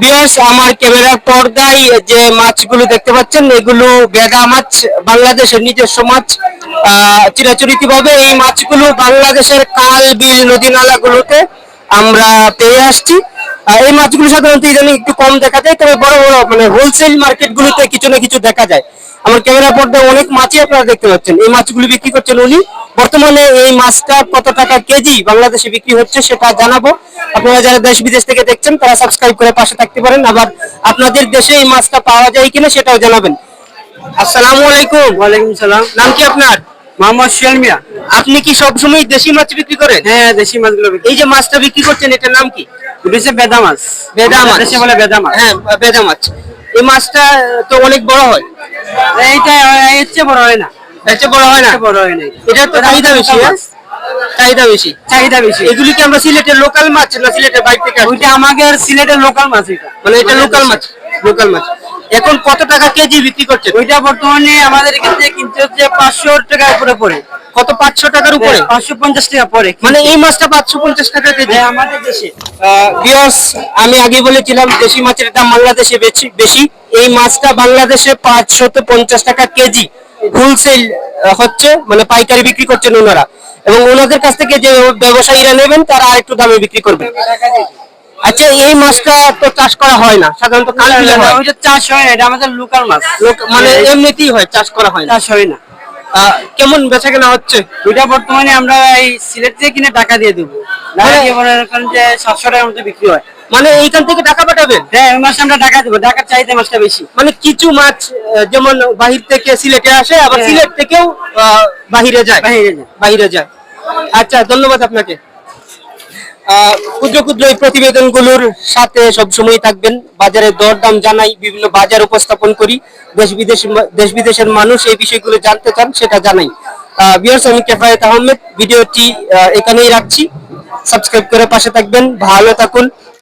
বিয়স আমার ক্যামেরার পর্দায় যে মাছগুলো দেখতে পাচ্ছেন, এগুলো বেদা মাছ, বাংলাদেশের নিজস্ব মাছ। চিরাচরিত ভাবে এই মাছগুলো বাংলাদেশের কাল বিল নদী নালাগুলোতে আমরা পেয়ে আসছি। এই মাছগুলো সাধারণত ইদানিং একটু কম দেখা যায় তবে বড় বড় মানে হোলসেল মার্কেটগুলোতে কিছু না কিছু দেখা যায়। আমার ক্যামেরা পর্দায় অনেক মাছই আপনারা দেখতে পাচ্ছেন। এই মাছগুলো বিক্রি করছেন উনি। বর্তমানে এই মাছটা কত টাকা কেজি বাংলাদেশে বিক্রি হচ্ছে সেটা জানাব। আপনারা যারা দেশ বিদেশ থেকে দেখছেন তারা সাবস্ক্রাইব করে পাশে থাকতে পারেন। আবার আপনাদের দেশে এই মাছটা পাওয়া যায় কিনা সেটাও জানাবেন। আসসালামু আলাইকুম। ওয়ালাইকুম সালাম। নাম কি আপনার? মোহাম্মদ শিয়াল মিয়া। আপনি কি সবসময় দেশি মাছ বিক্রি করেন? হ্যাঁ দেশি মাছগুলো এই যে মাছটা বিক্রি করছেন এটার নাম কি? এটা হচ্ছে বেদা মাছ। বেদা মাছ। দেশে বলে বেদা মাছ। হ্যাঁ বেদা মাছ। এই মাছটা তো অনেক বড় হয়। এইটা এর চেয়ে বড় হয় না। এর চেয়ে বড় হয় না? বড় হয় না। এটা তো চাহিদা বেশি হ্যাঁ? চাহিদা বেশি। চাহিদা বেশি। এগুলি কি আমরা সিলেটের লোকাল মাছ না সিলেটের বাইরে থেকে ওইটা আমাদের সিলেটের লোকাল মাছ এটা। মানে এটা লোকাল মাছ লোকাল মাছ। এখন কত টাকা কেজি বিক্রি করছে ওইটা বর্তমানে আমাদের এখান থেকে কিনতে হচ্ছে পাঁচশো টাকা উপরে পড়ে। কত? পাঁচশো টাকার উপরে? পাঁচশো পঞ্চাশ টাকা পড়ে মানে এই মাছটা পাঁচশো পঞ্চাশ টাকা কেজি? হ্যাঁ, আমাদের দেশে। বিয়স আমি আগে বলেছিলাম দেশি মাছের দাম বাংলাদেশে বেশি বেশি। এই মাছটা বাংলাদেশে পাঁচশত পঞ্চাশ টাকা কেজি। হোলসেল হচ্ছে মানে পাইকারি বিক্রি করছেন ওনারা। এবং ওনাদের কাছ থেকে যে ব্যবসায়ীরা নেবেন তারা আরেকটু দামে বিক্রি করবেন। আচ্ছা এই মাছটা তো চাষ করা হয় না। সাধারণত হয় চাষ হয় এটা আমাদের লোকাল মাছ। মানে এমনিতেই হয় চাষ করা হয় না। চাষ হয় না। কেমন বেচা কেনা হচ্ছে? ওইটা বর্তমানে আমরা এই সিলেট থেকে কিনে টাকা দিয়ে দেবো। যে সাতশো টাকার মতো বিক্রি হয়? মানে এইখান থেকে টাকা পাঠাবেন? হ্যাঁ ওই মাসে আমরা টাকা দেবো। টাকার চাহিদা মাছটা বেশি। মানে কিছু মাছ যেমন বাহির থেকে সিলেটে আসে আবার হ্যাঁ। সিলেট থেকেও আহ, বাহিরে যায়। বাহিরে যায়। বাহিরে যায়। আচ্ছা ধন্যবাদ আপনাকে। ক্ষুদ্র ক্ষুদ্র এই প্রতিবেদনগুলোর সাথে সবসময় থাকবেন। বাজারের দরদাম জানাই, বিভিন্ন বাজার উপস্থাপন করি। দেশ বিদেশ, দেশ বিদেশের মানুষ এই বিষয়গুলো জানতে চান, সেটা জানাই। আমি কেফায়েত আহমেদ। ভিডিওটি এখানেই রাখছি। সাবস্ক্রাইব করে পাশে থাকবেন। ভালো থাকুন।